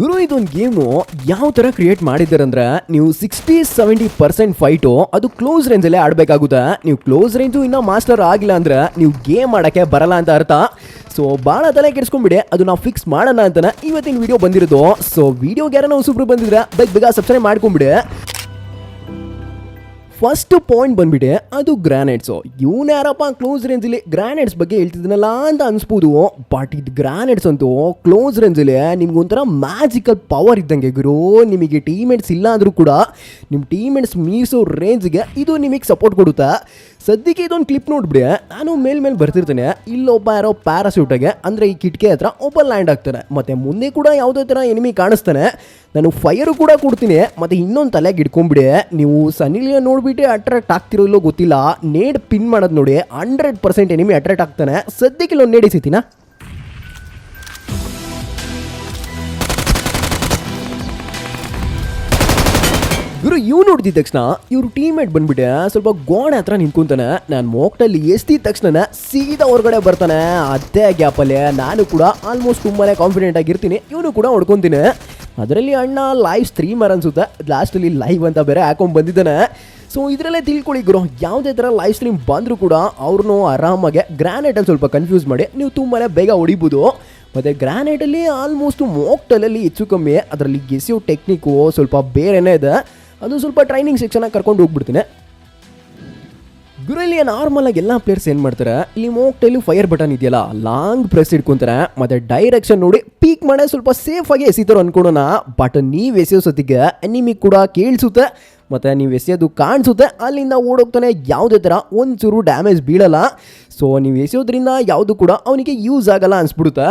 ಗುರು ಇದೊಂದು ಗೇಮು ಯಾವ ಥರ ಕ್ರಿಯೇಟ್ ಮಾಡಿದ್ದಾರಂದ್ರೆ ನೀವು ಸಿಕ್ಸ್ಟಿ ಸೆವೆಂಟಿ ಪರ್ಸೆಂಟ್ ಫೈಟು ಅದು ಕ್ಲೋಸ್ ರೇಂಜಲ್ಲೇ ಆಡಬೇಕಾಗುತ್ತೆ. ನೀವು ಕ್ಲೋಸ್ ರೇಂಜು ಇನ್ನೂ ಮಾಸ್ಟರ್ ಆಗಿಲ್ಲ ಅಂದ್ರೆ ನೀವು ಗೇಮ್ ಮಾಡೋಕ್ಕೆ ಬರಲ್ಲ ಅಂತ ಅರ್ಥ. ಸೊ ಭಾಳ ತಲೆ ಕೆಡಿಸ್ಕೊಂಬಿಡಿ ಅದು ನಾವು ಫಿಕ್ಸ್ ಮಾಡೋಣ ಅಂತಾನೆ ಇವತ್ತಿನ ವಿಡಿಯೋ ಬಂದಿರೋದು. ಸೊ ವಿಡಿಯೋಗೆ ಯಾರನ್ನ ಸೂಪರ್ ಬಂದಿದ್ರೆ ಬೇಗ ಬೇಗ ಸಬ್ಸ್ಕ್ರೈಬ್ ಮಾಡ್ಕೊಂಬಿಡಿ ಫಸ್ಟ್ ಪಾಯಿಂಟ್ ಬಂದ್ಬಿಟ್ಟೆ ಅದು ಗ್ರಾನೈಟ್ಸು. ಇವನು ಯಾರಪ್ಪ ಕ್ಲೋಸ್ ರೇಂಜಲ್ಲಿ ಗ್ರಾನೈಟ್ಸ್ ಬಗ್ಗೆ ಹೇಳ್ತಿದ್ದೀನಲ್ಲ ಅಂತ ಅನ್ಸ್ಬೋದು. ಬಟ್ ಇದು ಗ್ರಾನೈಟ್ಸ್ ಅಂತೂ ಕ್ಲೋಸ್ ರೇಂಜಲ್ಲಿ ನಿಮ್ಗೆ ಒಂಥರ ಮ್ಯಾಜಿಕಲ್ ಪವರ್ ಇದ್ದಂಗೆ ಗುರು. ನಿಮಗೆ ಟೀಮೇಟ್ಸ್ ಇಲ್ಲ ಅಂದರೂ ಕೂಡ ನಿಮ್ಮ ಟೀಮೇಟ್ಸ್ ಮೀಸೋ ರೇಂಜ್ಗೆ ಇದು ನಿಮಗೆ ಸಪೋರ್ಟ್ ಕೊಡುತ್ತೆ. ಸದ್ಯಕ್ಕೆ ಇದೊಂದು ಕ್ಲಿಪ್ ನೋಡ್ಬಿಡಿ ನಾನು ಮೇಲ್ಮೇಲೆ ಬರ್ತಿರ್ತೇನೆ ಇಲ್ಲೊಬ್ಬ ಯಾರೋ ಪ್ಯಾರಾಶೂಟಾಗೆ ಅಂದರೆ ಈ ಕಿಟಕಿ ಹತ್ರ ಒಬ್ಬ ಲ್ಯಾಂಡ್ ಆಗ್ತಾನೆ ಮತ್ತು ಮುಂದೆ ಕೂಡ ಯಾವುದೇ ಥರ ಎನಿಮಿ ಕಾಣಿಸ್ತಾನೆ. ನಾನು ಫೈರು ಕೂಡ ಕೊಡ್ತೀನಿ, ಮತ್ತು ಇನ್ನೊಂದು ತಲೆಗೆ ಇಟ್ಕೊಂಬಿಡಿ ನೀವು ಸನಿಲಿಯ ನೋಡ್ಬಿಟ್ಟು ಅಟ್ರಾಕ್ಟ್ ಆಗ್ತಿರೋ ಇಲ್ಲೋ ಗೊತ್ತಿಲ್ಲ. ನೇಡ್ ಪಿನ್ ಮಾಡೋದು ನೋಡಿ ಹಂಡ್ರೆಡ್ ಪರ್ಸೆಂಟ್ ಎನಿಮಿ ಅಟ್ರಾಕ್ಟ್ ಆಗ್ತಾನೆ. ಸದ್ಯಕ್ಕೆ ಇಲ್ಲೊಂದು ನೇಡಿಸಿತೀನ ಇವರು ಇವ್ ನೋಡಿದ ತಕ್ಷಣ ಇವ್ರು ಟೀಮ್ ಮೇಟ್ ಬಂದ್ಬಿಟ್ಟೆ ಸ್ವಲ್ಪ ಗೋಣೆ ಹತ್ರ ನಿಂತ್ಕೊಂತಾನೆ. ನಾನು ಮೋಕ್ಟಲ್ಲಿ ಎಸ್ತಿದ ತಕ್ಷಣ ಸೀದಾ ಹೊರಗಡೆ ಬರ್ತಾನೆ. ಅದೇ ಗ್ಯಾಪಲ್ಲಿ ನಾನು ಕೂಡ ಆಲ್ಮೋಸ್ಟ್ ತುಂಬಾನೇ ಕಾನ್ಫಿಡೆಂಟ್ ಆಗಿರ್ತೀನಿ. ಇವನು ಕೂಡ ಹೊಡ್ಕೊಂತೀನಿ. ಅದರಲ್ಲಿ ಅಣ್ಣ ಲೈವ್ ಸ್ಟ್ರೀಮರ್ ಅನ್ಸುತ್ತೆ. ಲಾಸ್ಟಲ್ಲಿ ಲೈವ್ ಅಂತ ಬೇರೆ ಹಾಕೊಂಡ್ ಬಂದಿದ್ದಾನೆ. ಸೊ ಇದರಲ್ಲೇ ತಿಳ್ಕೊಳ್ಳಿ ಗುರು. ಯಾವುದೇ ಥರ ಲೈವ್ ಸ್ಟ್ರೀಮ್ ಬಂದರೂ ಕೂಡ ಅವ್ರನ್ನೂ ಆರಾಮಾಗೆ ಗ್ರಾನೈಟಲ್ಲಿ ಸ್ವಲ್ಪ ಕನ್ಫ್ಯೂಸ್ ಮಾಡಿ ನೀವು ತುಂಬಾ ಬೇಗ ಹೊಡಿಬೋದು. ಮತ್ತು ಗ್ರಾನೈಟಲ್ಲಿ ಆಲ್ಮೋಸ್ಟ್ ಮೋಕ್ಟಲಲ್ಲಿ ಹೆಚ್ಚು ಕಮ್ಮಿ. ಅದರಲ್ಲಿ ಗೆಸಿಯೋ ಟೆಕ್ನಿಕ್ಕು ಸ್ವಲ್ಪ ಬೇರೆನೇ ಇದೆ. ಅದು ಸ್ವಲ್ಪ ಟ್ರೈನಿಂಗ್ ಸೆಕ್ಷನಾಗಿ ಕರ್ಕೊಂಡು ಹೋಗ್ಬಿಡ್ತೀನಿ. ಗುರಲ್ಲಿ ನಾರ್ಮಲ್ ಆಗಿ ಎಲ್ಲ ಪ್ಲೇಯರ್ಸ್ ಏನು ಮಾಡ್ತಾರೆ? ಇಲ್ಲಿ ಮೋಕ್ಟೈಲು ಫೈರ್ ಬಟನ್ ಇದೆಯಲ್ಲ ಲಾಂಗ್ ಪ್ರೆಸ್ ಇಟ್ಕೊಂತಾರೆ. ಮತ್ತೆ ಡೈರೆಕ್ಷನ್ ನೋಡಿ ಪೀಕ್ ಮಾಡೋ ಸ್ವಲ್ಪ ಸೇಫ್ ಆಗಿ ಎಸಿತಾರೋ ಅನ್ಕೊಳೋಣ. ಬಟ್ ನೀವು ಎಸೆಯೋ ಸತಿಗೆ ನಿಮಗೆ ಕೂಡ ಕೇಳಿಸುತ್ತೆ. ಮತ್ತೆ ನೀವು ಎಸೆಯೋದು ಕಾಣಿಸುತ್ತೆ. ಅಲ್ಲಿಂದ ಓಡೋಗ್ತಾನೆ ಯಾವುದೇ ಥರ ಒಂಚೂರು ಡ್ಯಾಮೇಜ್ ಬೀಳಲ್ಲ. ಸೊ ನೀವು ಎಸೆಯೋದ್ರಿಂದ ಯಾವುದು ಕೂಡ ಅವನಿಗೆ ಯೂಸ್ ಆಗಲ್ಲ ಅನ್ಸ್ಬಿಡುತ್ತೆ.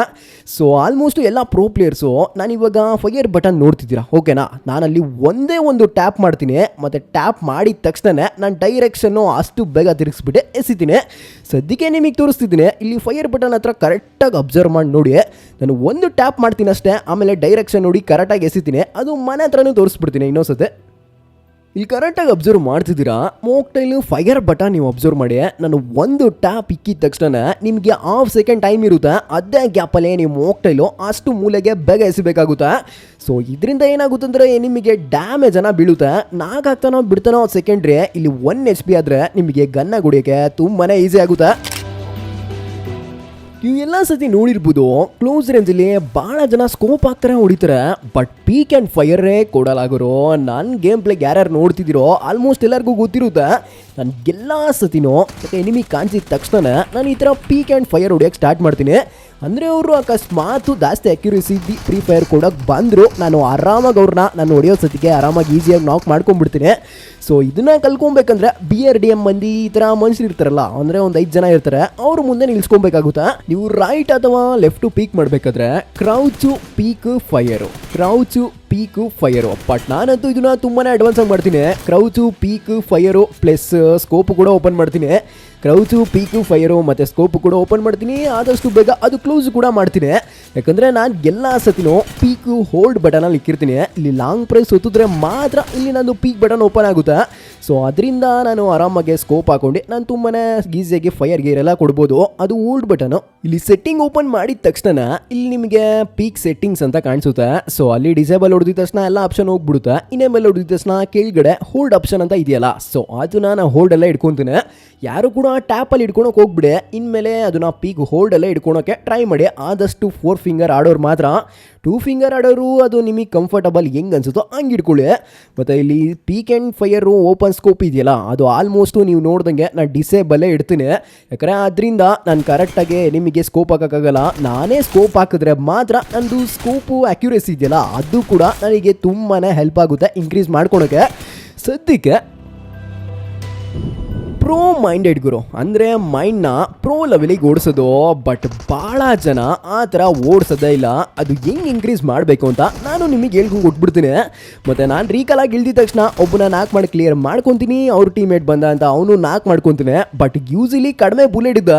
ಸೊ ಆಲ್ಮೋಸ್ಟ್ ಎಲ್ಲ ಪ್ರೋ ಪ್ಲೇಯರ್ಸು ನಾನು ಇವಾಗ ಫೈರ್ ಬಟನ್ ನೋಡ್ತಿದ್ದೀರಾ? ಓಕೆನಾ ನಾನಲ್ಲಿ ಒಂದೇ ಒಂದು ಟ್ಯಾಪ್ ಮಾಡ್ತೀನಿ. ಮತ್ತು ಟ್ಯಾಪ್ ಮಾಡಿದ ತಕ್ಷಣ ನಾನು ಡೈರೆಕ್ಷನ್ನು ಅಷ್ಟು ಬೇಗ ತಿರುಗಿಸ್ಬಿಟ್ಟು ಎಸಿತೀನಿ. ಸದ್ಯಕ್ಕೆ ನಿಮಗೆ ತೋರಿಸ್ತಿದ್ದೀನಿ. ಇಲ್ಲಿ ಫೈಯರ್ ಬಟನ್ ಹತ್ರ ಕರೆಕ್ಟಾಗಿ ಅಬ್ಸರ್ವ್ ಮಾಡಿ ನೋಡಿ. ನಾನು ಒಂದು ಟ್ಯಾಪ್ ಮಾಡ್ತೀನಿ ಅಷ್ಟೇ. ಆಮೇಲೆ ಡೈರೆಕ್ಷನ್ ನೋಡಿ ಕರೆಕ್ಟಾಗಿ ಎಸಿತೀನಿ. ಅದು ಮನೆ ಹತ್ರನೂ ತೋರಿಸ್ಬಿಡ್ತೀನಿ ಇನ್ನೊಂದ್ಸತಿ. ಇಲ್ಲಿ ಕರೆಕ್ಟಾಗಿ ಅಬ್ಸರ್ವ್ ಮಾಡ್ತಿದ್ದೀರಾ? ಮೋಕ್ಟೈಲು ಫೈರ್ ಬಟನ್ ನೀವು ಅಬ್ಸರ್ವ್ ಮಾಡಿ. ನಾನು ಒಂದು ಟ್ಯಾಪ್ ಇಕ್ಕಿದ ತಕ್ಷಣ ನಿಮಗೆ ಹಾಫ್ ಸೆಕೆಂಡ್ ಟೈಮ್ ಇರುತ್ತೆ. ಅದೇ ಗ್ಯಾಪಲ್ಲೇ ನೀವು ಮೋಕ್ಟೈಲು ಅಷ್ಟು ಮೂಲೆಗೆ ಬೇಗ ಎಸಿಬೇಕಾಗುತ್ತೆ. ಸೊ ಇದರಿಂದ ಏನಾಗುತ್ತೆ ಅಂದರೆ ನಿಮಗೆ ಡ್ಯಾಮೇಜ್ ಅನ್ನ ಬೀಳುತ್ತೆ. ಹಾಕ್ತಾನೋ ಬಿಡ್ತಾನೋ ಸೆಕೆಂಡ್ರಿ ಇಲ್ಲಿ ಒನ್ ಎಚ್ ಪಿ ಆದರೆ ನಿಮಗೆ ಗನ್ನ ಗುಡಿಯೋಕ್ಕೆ ತುಂಬಾ ಈಸಿ ಆಗುತ್ತೆ. ನೀವು ಎಲ್ಲ ಸತಿ ನೋಡಿರ್ಬೋದು ಕ್ಲೋಸ್ ರೇಂಜಲ್ಲಿ ಭಾಳ ಜನ ಸ್ಕೋಪ್ ಆಗ್ತಾರೆ ಹೊಡಿತಾರೆ. ಬಟ್ ಪೀಕ್ ಆ್ಯಂಡ್ ಫೈರೇ ಕೊಡಲಾಗೋರು ನನ್ನ ಗೇಮ್ ಪ್ಲೇಗೆ ಯಾರ್ಯಾರು ನೋಡ್ತಿದಿರೋ ಆಲ್ಮೋಸ್ಟ್ ಎಲ್ಲರಿಗೂ ಗೊತ್ತಿರುತ್ತೆ. ನಾನು ಎಲ್ಲ ಸತಿನೂ ಎನಿಮಿ ಕಾಣಿಸಿದ ತಕ್ಷಣ ನಾನು ಈ ಥರ ಪೀಕ್ ಆ್ಯಂಡ್ ಫೈರ್ ಹೊಡಿಯೋಕ್ಕೆ ಸ್ಟಾರ್ಟ್ ಮಾಡ್ತೀನಿ. ಅಂದರೆ ಅವರು ಅಕಸ್ಮಾತು ಜಾಸ್ತಿ ಅಕ್ಯುರೇಸಿ ಫ್ರೀ ಫೈರ್ ಕೊಡೋಕೆ ಬಂದರು. ನಾನು ಆರಾಮಾಗಿ ಅವ್ರನ್ನ ನಾನು ಹೊಡೆಯೋ ಸತಿಗೆ ಆರಾಮಾಗಿ ಈಸಿಯಾಗಿ ನಾಕ್ ಮಾಡ್ಕೊಂಡ್ಬಿಡ್ತೀನಿ. ಸೊ ಇದನ್ನ ಕಲ್ಕೊಬೇಕಂದ್ರೆ ಬಿ ಆರ್ ಡಿ ಎಂ ಮಂದಿ ಈ ಥರ ಮನುಷ್ಯರು ಇರ್ತಾರಲ್ಲ, ಅಂದರೆ ಒಂದು ಐದು ಜನ ಇರ್ತಾರೆ, ಅವ್ರ ಮುಂದೆ ನಿಲ್ಸ್ಕೊಬೇಕಾಗುತ್ತಾ. ನೀವು ರೈಟ್ ಅಥವಾ ಲೆಫ್ಟು ಪೀಕ್ ಮಾಡಬೇಕಾದ್ರೆ crouch peek fire crouch peek fire but ನಾನಂತೂ ಇದನ್ನ ತುಂಬಾನೇ ಅಡ್ವಾನ್ಸ್ ಆಗಿ ಮಾಡ್ತೀನಿ. Crouch peek fire plus scope ಕೂಡ ಓಪನ್ ಮಾಡ್ತೀನಿ. ಕ್ರೌಚು ಪೀಕು, ಫೈರು ಮತ್ತು ಸ್ಕೋಪು ಕೂಡ ಓಪನ್ ಮಾಡ್ತೀನಿ. ಆದಷ್ಟು ಬೇಗ ಅದು ಕ್ಲೋಸ್ ಕೂಡ ಮಾಡ್ತೀನಿ. ಯಾಕಂದರೆ ನಾನು ಎಲ್ಲ ಸತಿನೂ ಪೀಕು, ಹೋಲ್ಡ್ ಬಟನಲ್ಲಿ ಇಕ್ಕಿರ್ತೀನಿ. ಇಲ್ಲಿ ಲಾಂಗ್ ಪ್ರೈಸ್ ಹೊತ್ತಿದ್ರೆ ಮಾತ್ರ ಇಲ್ಲಿ ನಂದು ಪೀಕ್ ಬಟನ್ ಓಪನ್ ಆಗುತ್ತೆ. ಸೊ ಅದರಿಂದ ನಾನು ಆರಾಮಾಗಿ ಸ್ಕೋಪ್ ಹಾಕೊಂಡು. ನಾನು ತುಂಬಾ ಈಸಿಯಾಗಿ ಫೈರ್ ಗೇರ್ ಎಲ್ಲ ಕೊಡ್ಬೋದು. ಅದು ಓಲ್ಡ್ ಬಟನು ಇಲ್ಲಿ ಸೆಟ್ಟಿಂಗ್ ಓಪನ್ ಮಾಡಿದ ತಕ್ಷಣ ಇಲ್ಲಿ ನಿಮಗೆ ಪೀಕ್ ಸೆಟ್ಟಿಂಗ್ಸ್ ಅಂತ ಕಾಣಿಸುತ್ತೆ. ಸೊ ಅಲ್ಲಿ ಡಿಸೇಬಲ್ ಹೊಡೆದಿದ ತಕ್ಷಣ ಎಲ್ಲ ಆಪ್ಷನ್ ಹೋಗ್ಬಿಡುತ್ತೆ. ಇನ್ನೇಮೇಲೆ ಹೊಡೆದಿದ ತಕ್ಷಣ ಕೆಳಗಡೆ ಹೋಲ್ಡ್ ಆಪ್ಷನ್ ಅಂತ ಇದೆಯಲ್ಲ. ಸೊ ಅದನ್ನ ನಾನು ಹೋಲ್ಡ್ ಎಲ್ಲ ಇಟ್ಕೊತೀನಿ. ಯಾರು ಕೂಡ ಟ್ಯಾಪಲ್ಲಿ ಇಟ್ಕೊಳಕ್ಕೆ ಹೋಗ್ಬಿಡಿ. ಇನ್ಮೇಲೆ ಅದನ್ನ ಪೀಕ್ ಹೋಲ್ಡ್ ಎಲ್ಲ ಇಟ್ಕೊಳಕ್ಕೆ ಟ್ರೈ ಮಾಡಿ. ಆದಷ್ಟು ಫೋರ್ ಫಿಂಗರ್ ಆಡೋರು ಮಾತ್ರ. ಟೂ ಫಿಂಗರ್ ಆಡೋರು, ಅದು ನಿಮಗೆ ಕಂಫರ್ಟಬಲ್ ಹೆಂಗೆ ಅನ್ಸುತ್ತೋ ಹಂಗೆ ಇಟ್ಕೊಳ್ಳಿ. ಮತ್ತು ಇಲ್ಲಿ peek and fire open scope ಇದೆಯಲ್ಲ, ಅದು ಆಲ್ಮೋಸ್ಟು ನೀವು ನೋಡ್ದಂಗೆ ನಾನು ಡಿಸೇಬಲ್ಲೇ ಇಡ್ತೀನಿ. ಯಾಕಂದರೆ ಅದರಿಂದ ನಾನು ಕರೆಕ್ಟಾಗಿ ನಿಮಗೆ ಸ್ಕೋಪ್ ಹಾಕೋಕ್ಕಾಗಲ್ಲ. ನಾನೇ ಸ್ಕೋಪ್ ಹಾಕಿದ್ರೆ ಮಾತ್ರ ನಂದು ಸ್ಕೋಪು ಅಕ್ಯುರೇಸಿ ಇದೆಯಲ್ಲ, ಅದು ಕೂಡ ನನಗೆ ತುಂಬಾ ಹೆಲ್ಪ್ ಆಗುತ್ತೆ ಇನ್ಕ್ರೀಸ್ ಮಾಡ್ಕೊಳಕ್ಕೆ. ಸದ್ಯಕ್ಕೆ ಪ್ರೋ ಮೈಂಡೆಡ್ ಗುರು. ಅಂದರೆ ಮೈಂಡ್ನ ಪ್ರೋ ಲೆವೆಲಿಗೆ ಓಡಿಸೋದು. ಬಟ್ ಭಾಳ ಜನ ಆ ಥರ ಓಡಿಸೋದೇ ಇಲ್ಲ. ಅದು ಹೆಂಗೆ ಇನ್ಕ್ರೀಸ್ ಮಾಡಬೇಕು ಅಂತ ನಾನು ನಿಮಗೆ ಹೇಳ್ಕೊಂಡು ಕೊಟ್ಬಿಡ್ತೀನಿ. ಮತ್ತು ನಾನು ರೀಕಾಲ್ ಆಗಿ ತಕ್ಷಣ ಒಬ್ಬನ ನಾಕ್ ಮಾಡಿ ಕ್ಲಿಯರ್ ಮಾಡ್ಕೊತೀನಿ. ಅವ್ರ ಟೀಮೇಟ್ ಬಂದ ಅಂತ ಅವನು ನಾಕ್ ಮಾಡ್ಕೊತೀನಿ. ಬಟ್ ಯೂಸಿಲಿ ಕಡಿಮೆ ಬುಲೆಟ್ ಇದ್ದ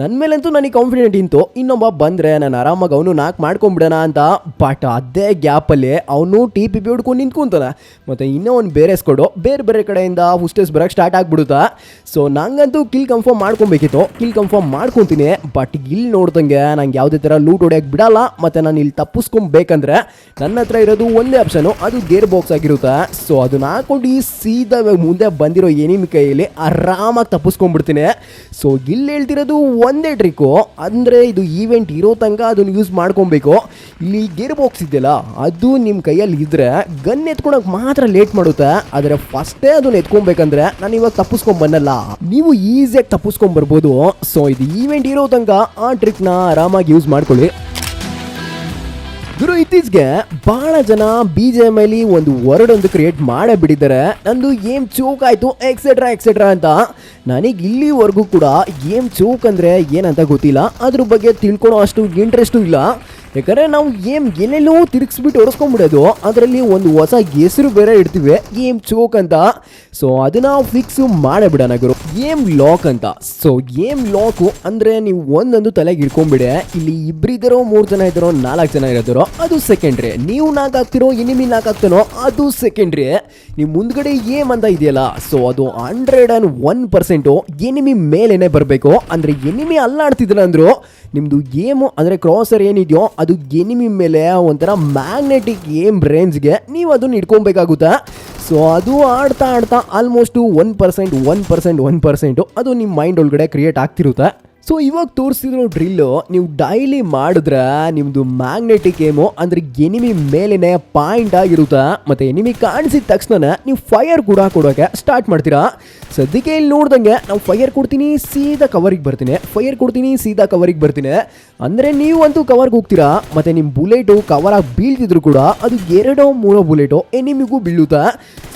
ನನ್ನ ಮೇಲಂತೂ ನನಗೆ ಕಾನ್ಫಿಡೆಂಟ್ ಇಂತು. ಇನ್ನೊಬ್ಬ ಬಂದರೆ ನಾನು ಆರಾಮಾಗಿ ಅವನು ನಾಲ್ಕು ಮಾಡ್ಕೊಂಬಿಡೋಣ ಅಂತ. ಬಟ್ ಅದೇ ಗ್ಯಾಪಲ್ಲಿ ಅವನು ಟಿ ಪಿ ಪಿ ಹುಡ್ಕೊಂಡು ನಿಂತ್ಕೊಂತಾನೆ. ಮತ್ತು ಇನ್ನೂ ಒಂದು ಬೇರೆ ಸ್ಕೊಡು ಬೇರೆ ಬೇರೆ ಕಡೆಯಿಂದ ಹುಸ್ಟೆಸ್ ಬರೋಕ್ಕೆ ಸ್ಟಾರ್ಟ್ ಆಗ್ಬಿಡುತ್ತಾ. ಸೊ ನಂಗಂತೂ ಕಿಲ್ ಕನ್ಫರ್ಮ್ ಮಾಡ್ಕೊಬೇಕಿತ್ತು. ಕಿಲ್ ಕನ್ಫರ್ಮ್ ಮಾಡ್ಕೊತೀನಿ. ಬಟ್ ಇಲ್ಲಿ ನೋಡ್ದಂಗೆ ನಂಗೆ ಯಾವುದೇ ಥರ ಲೂಟ್ ಹೊಡೆಯೋಕ್ಕೆ ಬಿಡಲ್ಲ. ಮತ್ತು ನಾನು ಇಲ್ಲಿ ತಪ್ಪಿಸ್ಕೊಬೇಕಂದ್ರೆ ನನ್ನ ಹತ್ರ ಇರೋದು ಒಂದೇ ಆಪ್ಷನು ಅದು ಗೇರ್ ಬಾಕ್ಸ್ ಆಗಿರುತ್ತೆ. ಸೊ ಅದನ್ನ ಹಾಕೊಂಡು ಈ ಸೀದಾ ಮುಂದೆ ಬಂದಿರೋ ಎನಿಮಿ ಕೈಯಲ್ಲಿ ಆರಾಮಾಗಿ ತಪ್ಪಿಸ್ಕೊಂಡ್ಬಿಡ್ತೀನಿ. ಸೊ ಇಲ್ಲಿ ಹೇಳ್ತಿರೋದು ಒಂದೇ ಟ್ರಿಕ್ಕು ಅಂದರೆ ಇದು ಈವೆಂಟ್ ಇರೋ ತನಕ ಅದನ್ನು ಯೂಸ್ ಮಾಡ್ಕೊಬೇಕು. ಇಲ್ಲಿ ಗೇರ್ ಬಾಕ್ಸ್ ಇದೆಯಲ್ಲ, ಅದು ನಿಮ್ಮ ಕೈಯಲ್ಲಿ ಇದ್ರೆ ಗನ್ ಎತ್ಕೊಳಕ್ ಮಾತ್ರ ಲೇಟ್ ಮಾಡುತ್ತೆ. ಆದರೆ ಫಸ್ಟೇ ಅದನ್ನು ಎತ್ಕೊಬೇಕಂದ್ರೆ ನಾನು ಇವಾಗ ತಪ್ಪಿಸ್ಕೊಂಡ್ ಬನ್ನಲ್ಲ ನೀವು ಈಸಿಯಾಗಿ ತಪ್ಪಿಸ್ಕೊಂಡ್ ಬರ್ಬೋದು. ಸೊ ಇದು ಈವೆಂಟ್ ಇರೋ ತನಕ ಆ ಟ್ರಿಕ್ನ ಆರಾಮಾಗಿ ಯೂಸ್ ಮಾಡ್ಕೊಳ್ಳಿ. ಗುರು ಇತ್ತೀಚೆಗೆ ಬಹಳ ಜನ ಬಿಜೆಎಂ ಅಲ್ಲಿ ಒಂದು ವರ್ಡ್ ಒಂದು ಕ್ರಿಯೇಟ್ ಮಾಡೇ ಬಿಟ್ಟಿದ್ದಾರೆ ನಂದು ಏಮ್ ಚೌಕ್ ಆಯ್ತು ಎಕ್ಸೆಟ್ರಾ ಎಕ್ಸೆಟ್ರಾ ಅಂತ. ನನಗೆ ಇಲ್ಲಿವರೆಗೂ ಕೂಡ ಏಮ್ ಚೌಕ್ ಅಂದ್ರೆ ಏನಂತ ಗೊತ್ತಿಲ್ಲ. ಅದ್ರ ಬಗ್ಗೆ ತಿಳ್ಕೊಳೋ ಅಷ್ಟು ಇಂಟ್ರೆಸ್ಟು ಇಲ್ಲ. ಯಾಕಂದರೆ ನಾವು ಗೇಮ್ ಎಲ್ಲೆಲ್ಲೋ ತಿರುಗಿಸ್ಬಿಟ್ಟು ಹೊಡೆಸ್ಕೊಂಡ್ಬಿಡೋದು ಅದರಲ್ಲಿ ಒಂದು ಹೊಸ ಹೆಸರು ಬೇರೆ ಇಡ್ತೀವಿ, ಗೇಮ್ ಚೋಕ್ ಅಂತ. ಸೊ ಅದನ್ನ ಫಿಕ್ಸ್ ಮಾಡೇ ಬಿಡೋಣ ಗುರು. ಗೇಮ್ ಲಾಕ್ ಅಂತ. ಸೊ ಗೇಮ್ ಲಾಕು ಅಂದರೆ ನೀವು ಒಂದೊಂದು ತಲೆಗೆ ಇಟ್ಕೊಂಡ್ಬಿಡೆ ಇಲ್ಲಿ ಇಬ್ಬರಿದ್ದರೋ ಮೂರು ಜನ ಇದ್ದಾರೋ ನಾಲ್ಕು ಜನ ಇರೋದಾರೋ, ಅದು ಸೆಕೆಂಡ್ರಿ ನೀವು ನಾಲ್ಕು ಹಾಕ್ತಿರೋ ಎನಿಮಿ ನಾಲ್ಕು ಹಾಕ್ತಾನೋ ಅದು ಸೆಕೆಂಡ್ರಿ ನೀವು ಮುಂದ್ಗಡೆ ಏಮ್ ಅಂತ ಇದೆಯಲ್ಲ ಸೊ ಅದು hundred and one percent enemy ಮೇಲೇನೆ ಬರಬೇಕು. ಅಂದರೆ ಎನಿಮಿ ಅಲ್ಲಾಡ್ತಿದ್ದಿಲ್ಲ ಅಂದ್ರು ನಿಮ್ಮದು ಏಮು ಅಂದರೆ ಕ್ರಾಸರ್ ಏನಿದೆಯೋ ಅದು ಎನಿಮಿ ಮೇಲೆ ಒಂಥರ ಮ್ಯಾಗ್ನೆಟಿಕ್ ಏಮ್ ರೇಂಜ್ಗೆ ನೀವು ಅದನ್ನ ಇಟ್ಕೊಬೇಕಾಗುತ್ತೆ ಸೊ ಅದು ಆಡ್ತಾ ಆಡ್ತಾ almost one percent one percent one percent ಅದು ನಿಮ್ಮ ಮೈಂಡ್ ಒಳಗಡೆ ಕ್ರಿಯೇಟ್ ಆಗ್ತಿರುತ್ತೆ. ಸೊ ಇವಾಗ ತೋರಿಸಿದ್ರು ಡ್ರಿಲ್ಲು ನೀವು ಡೈಲಿ ಮಾಡಿದ್ರೆ ನಿಮ್ಮದು ಮ್ಯಾಗ್ನೆಟಿಕ್ ಏಮು ಅಂದರೆ ಎನಿಮಿ ಮೇಲೇ ಪಾಯಿಂಟ್ ಆಗಿರುತ್ತೆ. ಮತ್ತು ಎನಿಮಿ ಕಾಣಿಸಿದ ತಕ್ಷಣ ನೀವು ಫೈರ್ ಕೂಡ ಕೊಡೋಕ್ಕೆ ಸ್ಟಾರ್ಟ್ ಮಾಡ್ತೀರಾ. ಸದ್ಯಕ್ಕೆ ಇಲ್ಲಿ ನೋಡ್ದಂಗೆ ನಾವು ಫೈರ್ ಕೊಡ್ತೀನಿ, ಸೀದಾ ಕವರಿಗೆ ಬರ್ತೀನಿ. ಫೈರ್ ಕೊಡ್ತೀನಿ, ಸೀದಾ ಕವರಿಗೆ ಬರ್ತೀನಿ. ಅಂದರೆ ನೀವಂತೂ ಕವರ್ಗೆ ಹೋಗ್ತೀರಾ? ಮತ್ತು ನಿಮ್ಮ ಬುಲೆಟು ಕವರಾಗಿ ಬೀಳ್ತಿದ್ರು ಕೂಡ ಅದು ಎರಡೋ ಮೂರೋ ಬುಲೆಟು ಎನಿಮಿಗೂ ಬೀಳುತ್ತಾ?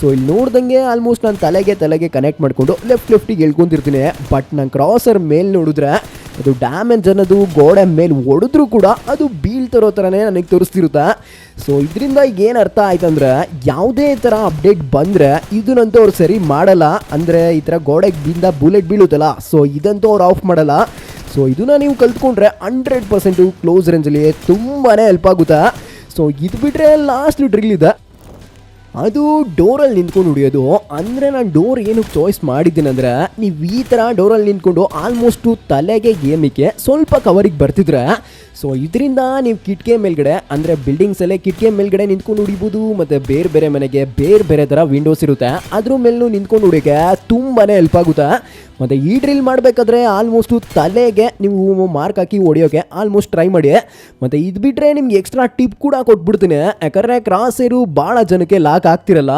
ಸೊ ಇಲ್ಲಿ ನೋಡ್ದಂಗೆ ಆಲ್ಮೋಸ್ಟ್ ನಾನು ತಲೆಗೆ ತಲೆಗೆ ಕನೆಕ್ಟ್ ಮಾಡಿಕೊಂಡು ಲೆಫ್ಟ್ ಲೆಫ್ಟಿಗೆ ಹೇಳ್ಕೊಂತಿರ್ತೀನಿ ಬಟ್ ನಾನು ಕ್ರಾಸರ್ ಮೇಲೆ ನೋಡಿದ್ರೆ ಅದು ಡ್ಯಾಮೇಜ್ ಅನ್ನೋದು ಗೋಡೆ ಮೇಲೆ ಒಡೆದ್ರೂ ಕೂಡ ಅದು ಬೀಳ್ತಿರೋ ಥರನೇ ನನಗೆ ತೋರಿಸ್ತಿರುತ್ತೆ. ಸೊ ಇದರಿಂದ ಏನು ಅರ್ಥ ಆಯ್ತಂದ್ರೆ, ಯಾವುದೇ ಥರ ಅಪ್ಡೇಟ್ ಬಂದರೆ ಇದನ್ನಂತೂ ಅವ್ರು ಸರಿ ಮಾಡಲ್ಲ. ಅಂದರೆ ಈ ಥರ ಗೋಡೆಗೆ ಬಿಂದ ಬುಲೆಟ್ ಬೀಳುತ್ತಲ್ಲ ಸೊ ಇದಂತೂ ಅವ್ರು ಆಫ್ ಮಾಡಲ್ಲ. ಸೊ ಇದನ್ನ ನೀವು ಕಲ್ತ್ಕೊಂಡ್ರೆ ಹಂಡ್ರೆಡ್ ಪರ್ಸೆಂಟು ಕ್ಲೋಸ್ ರೇಂಜಲ್ಲಿ ತುಂಬಾ ಹೆಲ್ಪ್ ಆಗುತ್ತೆ. ಸೊ ಇದು ಬಿಟ್ಟರೆ ಲಾಸ್ಟ್ ಡ್ರಿಲ್ ಇದೆ. ಅದು ಡೋರಲ್ಲಿ ನಿಂತ್ಕೊಂಡು ಹೊಡಿಯೋದು ಅಂದರೆ ನಾನು ಡೋರ್ ಏನಕ್ಕೆ ಚಾಯ್ಸ್ ಮಾಡಿದ್ದೀನಂದ್ರೆ, ನೀವು ಈ ಥರ ಡೋರಲ್ಲಿ ನಿಂತ್ಕೊಂಡು ಆಲ್ಮೋಸ್ಟು ತಲೆಗೆ ಏಮಿಕೆ ಸ್ವಲ್ಪ ಕವರಿಗೆ ಬರ್ತಿದ್ರೆ ಸೊ ಇದರಿಂದ ನೀವು ಕಿಟಕಿ ಮೇಲ್ಗಡೆ, ಅಂದರೆ ಬಿಲ್ಡಿಂಗ್ಸಲ್ಲೇ ಕಿಟಕಿ ಮೇಲ್ಗಡೆ ನಿಂತ್ಕೊಂಡು ಹೊಡಿಬೋದು ಮತ್ತು ಬೇರೆ ಬೇರೆ ಮನೆಗೆ ಬೇರೆ ಬೇರೆ ಥರ ವಿಂಡೋಸ್ ಇರುತ್ತೆ. ಅದ್ರ ಮೇಲೂ ನಿಂತ್ಕೊಂಡು ಹೊಡಿಯೋಕ್ಕೆ ತುಂಬಾ ಹೆಲ್ಪ್ ಆಗುತ್ತೆ. ಮತ್ತು ಈ ಡ್ರಿಲ್ ಮಾಡಬೇಕಾದ್ರೆ ಆಲ್ಮೋಸ್ಟು ತಲೆಗೆ ನೀವು ಮಾರ್ಕ್ ಹಾಕಿ ಹೊಡಿಯೋಕೆ ಆಲ್ಮೋಸ್ಟ್ ಟ್ರೈ ಮಾಡಿ. ಮತ್ತು ಇದು ಬಿಟ್ಟರೆ ನಿಮ್ಗೆ ಎಕ್ಸ್ಟ್ರಾ ಟಿಪ್ ಕೂಡ ಕೊಟ್ಬಿಡ್ತೀನಿ. ಯಾಕಂದರೆ ಏರು ಭಾಳ ಜನಕ್ಕೆ ಲಾಕ್ ಆಗ್ತಿರಲ್ಲ.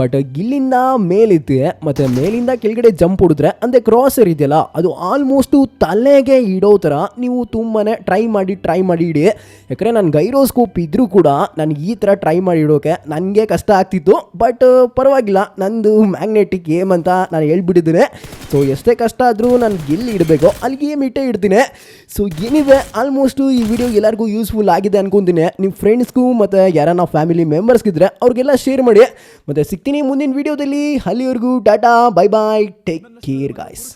ಬಟ್ ಇಲ್ಲಿಂದ ಮೇಲಿತ್ತು ಮತ್ತು ಮೇಲಿಂದ ಕೆಳಗಡೆ ಜಂಪ್ ಹೊಡಿದ್ರೆ, ಅಂದರೆ ಕ್ರಾಸರ್ ಇದೆಯಲ್ಲ ಅದು ಆಲ್ಮೋಸ್ಟು ತಲೆಗೆ ಇಡೋ ಥರ ನೀವು ತುಂಬಾ ಟ್ರೈ ಮಾಡಿ ಟ್ರೈ ಮಾಡಿ ಇಡಿ ಯಾಕಂದರೆ ನಾನು ಗೈರೋಸ್ಕೋಪ್ ಇದ್ದರೂ ಕೂಡ ನನಗೆ ಈ ಥರ ಟ್ರೈ ಮಾಡಿ ಇಡೋಕೆ ನನಗೆ ಕಷ್ಟ ಆಗ್ತಿತ್ತು. ಬಟ್ ಪರವಾಗಿಲ್ಲ. ನಂದು ಮ್ಯಾಗ್ನೆಟಿಕ್ ಏಮ್ ಅಂತ ನಾನು ಹೇಳ್ಬಿಟ್ಟಿದ್ದೀನಿ. ಸೊ ಎಷ್ಟೇ ಕಷ್ಟ ಆದರೂ ನಾನು ಎಲ್ಲಿ ಇಡಬೇಕು ಅಲ್ಲಿಗೆ ಏಮ್ ಇಟ್ಟೇ ಇಡ್ತೀನಿ. ಸೊ ಏನಿದೆ? ಆಲ್ಮೋಸ್ಟು ಈ ವಿಡಿಯೋ ಎಲ್ಲರಿಗೂ ಯೂಸ್ಫುಲ್ ಆಗಿದೆ ಅನ್ಕೊಂತೀನಿ. ನಿಮ್ಮ ಫ್ರೆಂಡ್ಸ್ಗೂ ಮತ್ತು ಯಾರನ್ನ ಫ್ಯಾಮಿಲಿ ಮೆಂಬರ್ಸ್ಗಿದ್ರೆ ಅವ್ರಿಗೆಲ್ಲ ಶೇರ್ ಮಾಡಿ. ಮತ್ತು ಸಿಗ್ತೀನಿ ಮುಂದಿನ ವಿಡಿಯೋದಲ್ಲಿ ಅಲ್ಲಿವರೆಗೂ tata bye bye take care guys